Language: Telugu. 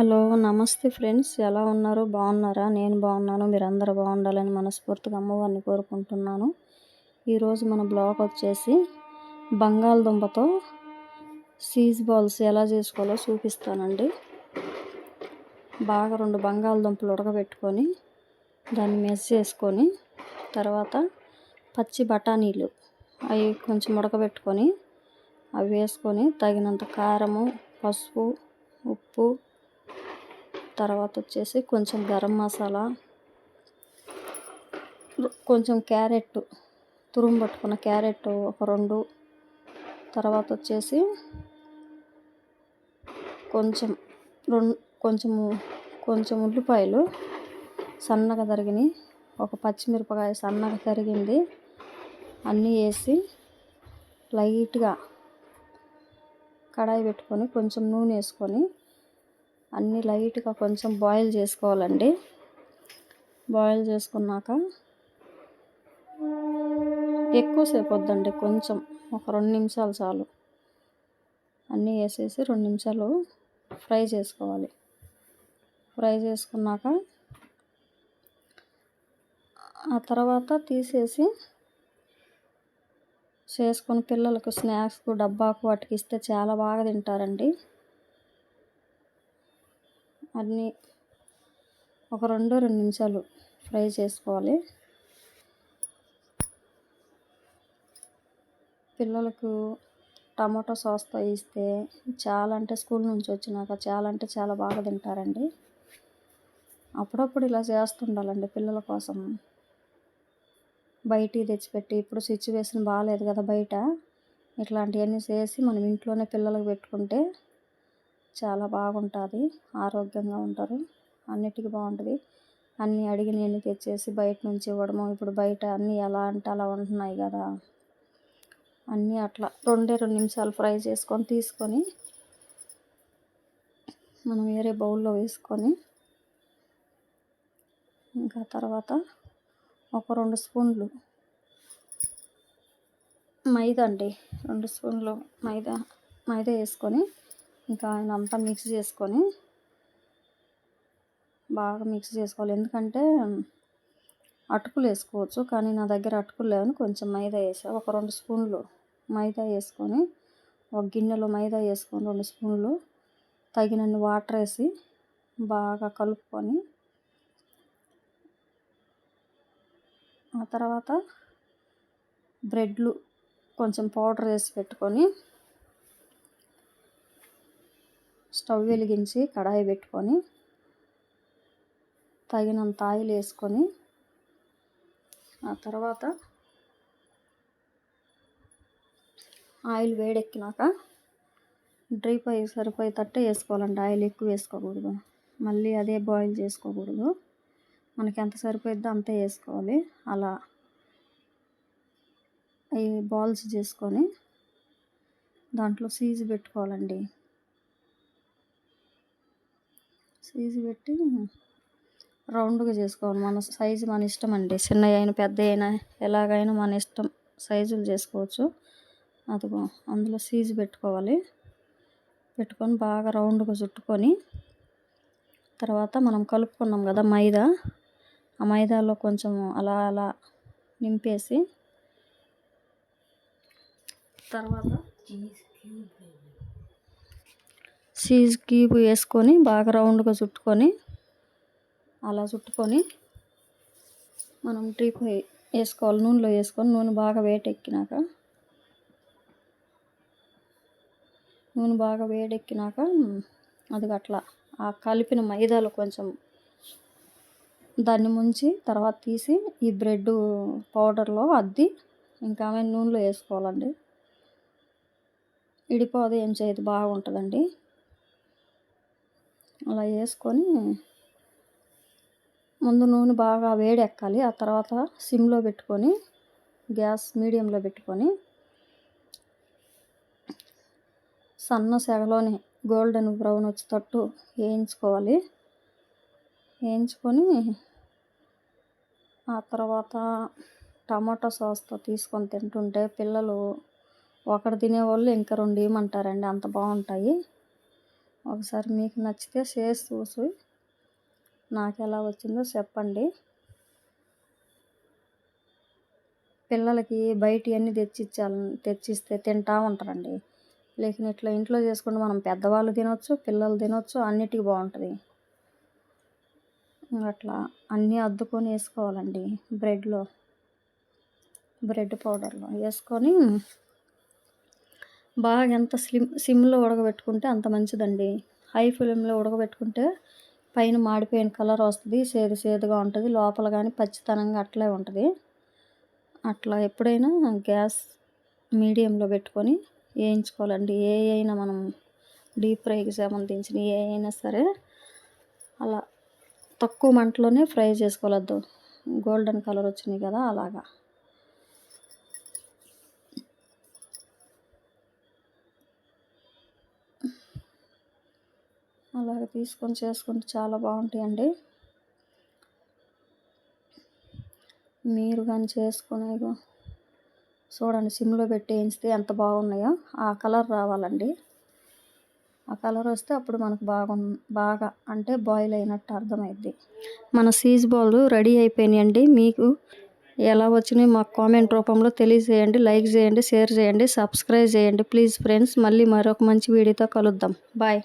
హలో నమస్తే ఫ్రెండ్స్. ఎలా ఉన్నారు? బాగున్నారా? నేను బాగున్నాను. మీరందరూ బాగుండాలని మనస్ఫూర్తిగా అమ్మవారిని కోరుకుంటున్నాను. ఈరోజు మన బ్లాగ్ వచ్చేసి బంగాళదుంపతో సీజ్ బాల్స్ ఎలా చేసుకోవాలో చూపిస్తానండి. బాగా రెండు బంగాళదుంపలు ఉడకబెట్టుకొని దాన్ని మెస్ చేసుకొని తర్వాత పచ్చి బఠానీలు అవి కొంచెం ఉడకబెట్టుకొని అవి వేసుకొని తగినంత కారము పసుపు ఉప్పు తర్వాత వచ్చేసి కొంచెం గరం మసాలా కొంచెం క్యారెట్ తురుము పట్టుకున్న క్యారెట్ ఒక రెండు తర్వాత వచ్చేసి కొంచెం రెండు కొంచెము కొంచెం ఉల్లిపాయలు సన్నగా తరిగినాయి. ఒక పచ్చిమిరపకాయ సన్నగా తరిగింది. అన్నీ వేసి లైట్గా కడాయి పెట్టుకొని కొంచెం నూనె వేసుకొని అన్నీ లైట్గా కొంచెం బాయిల్ చేసుకోవాలండి. బాయిల్ చేసుకున్నాక ఎక్కువసేపు వద్దండి కొంచెం. ఒక రెండు నిమిషాలు చాలు. అన్నీ వేసేసి రెండు నిమిషాలు ఫ్రై చేసుకోవాలి. ఫ్రై చేసుకున్నాక ఆ తర్వాత తీసేసి చేసుకొని పిల్లలకు స్నాక్స్కు డబ్బాకు వాటికి ఇస్తే చాలా బాగా తింటారండి. అన్నీ ఒక రెండు రెండు నిమిషాలు ఫ్రై చేసుకోవాలి. పిల్లలకు టమాటో సాస్తో ఇస్తే చాలా అంటే స్కూల్ నుంచి వచ్చినాక చాలా అంటే చాలా బాగా తింటారండి. అప్పుడప్పుడు ఇలా చేస్తుండాలండి పిల్లల కోసం. బయటికి తెచ్చిపెట్టి ఇప్పుడు సిచ్యువేషన్ బాగాలేదు కదా బయట. ఇట్లాంటివన్నీ చేసి మనం ఇంట్లోనే పిల్లలకు పెట్టుకుంటే చాలా బాగుంటుంది. ఆరోగ్యంగా ఉంటారు. అన్నిటికీ బాగుంటుంది. అన్నీ అడిగి నేను తెచ్చేసి బయట నుంచి ఇవ్వడము. ఇప్పుడు బయట అన్నీ ఎలా అంటే అలా ఉంటున్నాయి కదా. అన్నీ అట్లా రెండే రెండు నిమిషాలు ఫ్రై చేసుకొని తీసుకొని మనం వేరే బౌల్లో వేసుకొని ఇంకా తర్వాత ఒక రెండు స్పూన్లు మైదా అండి. రెండు స్పూన్లు మైదా మైదా వేసుకొని ఇంకా ఆయన అంతా మిక్స్ చేసుకొని బాగా మిక్స్ చేసుకోవాలి. ఎందుకంటే అటుకులు వేసుకోవచ్చు కానీ నా దగ్గర అటుకులు లేవని కొంచెం మైదా వేసా. ఒక రెండు స్పూన్లు మైదా వేసుకొని ఒక గిన్నెలో మైదా వేసుకొని రెండు స్పూన్లు తగినన్ని వాటర్ వేసి బాగా కలుపుకొని ఆ తర్వాత బ్రెడ్లు కొంచెం పౌడర్ వేసి పెట్టుకొని స్టవ్ వెలిగించి కడాయి పెట్టుకొని తగినంత ఆయిల్ వేసుకొని ఆ తర్వాత ఆయిల్ వేడెక్కినాక డ్రీప్ అయ్యి సరిపోయేటట్టే వేసుకోవాలండి. ఆయిల్ ఎక్కువ వేసుకోకూడదు. మళ్ళీ అదే బాయిల్ చేసుకోకూడదు. మనకి ఎంత సరిపోయిద్దో అంతే వేసుకోవాలి. అలా అవి బాల్స్ చేసుకొని దాంట్లో సీజ్ పెట్టుకోవాలండి. సీజు పెట్టి రౌండ్గా చేసుకోవాలి. మన సైజు మన ఇష్టం అండి. చిన్న అయినా పెద్ద అయినా ఎలాగైనా మన ఇష్టం సైజులు చేసుకోవచ్చు. అదిగో అందులో సీజు పెట్టుకోవాలి. పెట్టుకొని బాగా రౌండ్గా చుట్టుకొని తర్వాత మనం కలుపుకున్నాం కదా మైదా. ఆ మైదాలో కొంచెం అలా అలా నింపేసి తర్వాత చీజ్ క్యూబ్ వేసుకొని బాగా రౌండ్గా చుట్టుకొని అలా చుట్టుకొని మనం ట్రీప్ వేసుకోవాలి నూనెలో వేసుకొని నూనె బాగా వేటెక్కినాక నూనె బాగా వేడెక్కినాక అది అట్లా ఆ కలిపిన మైదాలో కొంచెం దాన్ని ముంచి తర్వాత తీసి ఈ బ్రెడ్ పౌడర్లో అద్ది ఇంకా ఆమె నూనెలో వేసుకోవాలండి. ఇడిపోదు ఏం చేయదు బాగుంటుందండి. అలా వేసుకొని ముందు నూనె బాగా వేడెక్కాలి. ఆ తర్వాత సిమ్లో పెట్టుకొని గ్యాస్ మీడియంలో పెట్టుకొని సన్న సెగలోనే గోల్డెన్ బ్రౌన్ వచ్చేటట్టు వేయించుకోవాలి. వేయించుకొని ఆ తర్వాత టమాటో సాస్తో తీసుకొని తింటుంటే పిల్లలు ఒకటి తినేవాళ్ళు ఇంకా రెండు ఇవ్వమంటారండి అంత బాగుంటాయి. ఒకసారి మీకు నచ్చితే చేసి చూసి నాకు ఎలా వచ్చిందో చెప్పండి. పిల్లలకి బయట అన్నీ తెచ్చిచ్చాలి తెచ్చిస్తే తింటా ఉంటారండి. లేకిన ఇట్లా ఇంట్లో చేసుకుంటే మనం పెద్దవాళ్ళు తినొచ్చు పిల్లలు తినొచ్చు అన్నిటికీ బాగుంటుంది. అట్లా అన్నీ అద్దుకొని వేసుకోవాలండి. బ్రెడ్లో బ్రెడ్ పౌడర్లో వేసుకొని బాగా ఎంత స్లిమ్ సిమ్లో ఉడకబెట్టుకుంటే అంత మంచిదండి. హై ఫ్లేమ్లో ఉడకబెట్టుకుంటే పైన మాడిపోయిన కలర్ వస్తుంది సేదు సేదుగా ఉంటుంది. లోపల కానీ పచ్చితనంగా అట్లే ఉంటుంది. అట్లా ఎప్పుడైనా గ్యాస్ మీడియంలో పెట్టుకొని వేయించుకోవాలండి. ఏ అయినా మనం డీప్ ఫ్రైకి సంబంధించిన ఏ అయినా సరే అలా తక్కువ మంటలోనే ఫ్రై చేసుకోవద్దు గోల్డెన్ కలర్ వచ్చినాయి కదా అలాగా. అలాగ తీసుకొని చేసుకుంటే చాలా బాగుంటాయండి. మీరు కానీ చేసుకునే చూడండి సిమ్లో పెట్టి వేయించితే ఎంత బాగున్నాయో ఆ కలర్ రావాలండి. ఆ కలర్ వస్తే అప్పుడు మనకు బాగు బాగా అంటే బాయిల్ అయినట్టు అర్థమైద్ది. మన సీజ్ బాల్ రెడీ అయిపోయినాయండి. మీకు ఎలా వచ్చినాయి మాకు కామెంట్ రూపంలో తెలియజేయండి లైక్ చేయండి షేర్ చేయండి సబ్స్క్రైబ్ చేయండి. ప్లీజ్ ఫ్రెండ్స్ మళ్ళీ మరొక మంచి వీడియోతో కలుద్దాం. బాయ్.